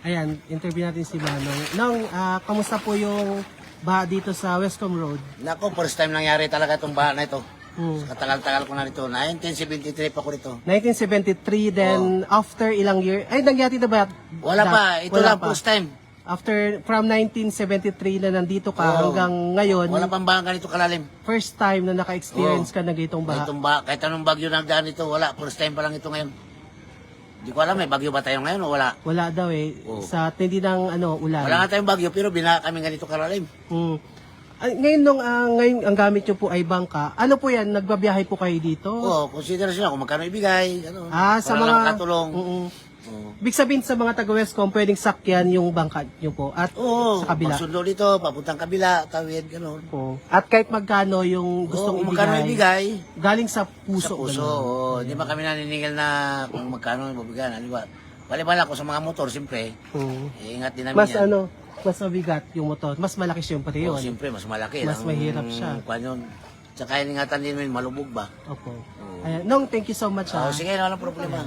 Ayan, interview natin si Manong. Nong, ah, kamusta po yung baha dito sa Westcom Road? Nako, first time nangyari talaga itong baha na ito. Hmm. Katagal-tagal ko na rito. 1973 pa ko rito. 1973, then after ilang year, ay nangyari na ba? Wala pa. Ito Wala lang, pa. first time. After, from 1973 na nandito ka Oo. hanggang ngayon, Wala pang baha ganito kalalim. first time na naka-experience Oo. ka na ganitong baha. Itong baha, kahit anong bagyo nagdaan ito, wala. First time pa lang ito ngayon. Hindi ko alam, may bagyo ba tayo ngayon o wala? Wala daw eh. Oo. Sa tindi ng ano, ulan. Wala nga tayong bagyo, pero binaha kami ganito kalalim. Hmm. Ah, ngayon nung ah, ngayon ang gamit nyo po ay bangka. Ano po 'yan? Nagbabiyahe po kayo dito? Oo, consider sila kung magkano ibigay. Ano, Ah, sa para mga lang makatulong. Oo. Oo. Big sabihin sa mga taga Westcom, pwedeng sakyan yung bangka nyo po at Oo, sa kabila. pagsundo dito, papuntang kabila, tawid, gano'n. Oo. At kahit magkano yung gustong Oo, kung ibigay, magkano ibigay, galing sa puso. sa puso. ganun. Oo, Hindi ba kami naniningil na kung magkano yung mabigyan. Di ba? Bali-bala ko sa mga motor, siyempre, Oo. eh, ingat din namin Mas yan. ano, mas mabigat yung motor. Mas malaki siya yung pati Oo, yun. siyempre, mas malaki. Mas mahirap siya. Kwan yun. Tsaka ingatan din yung malubog ba? Opo. Oo. Ayan. Nong, thank you so much. Oo, ah. sige, walang problema.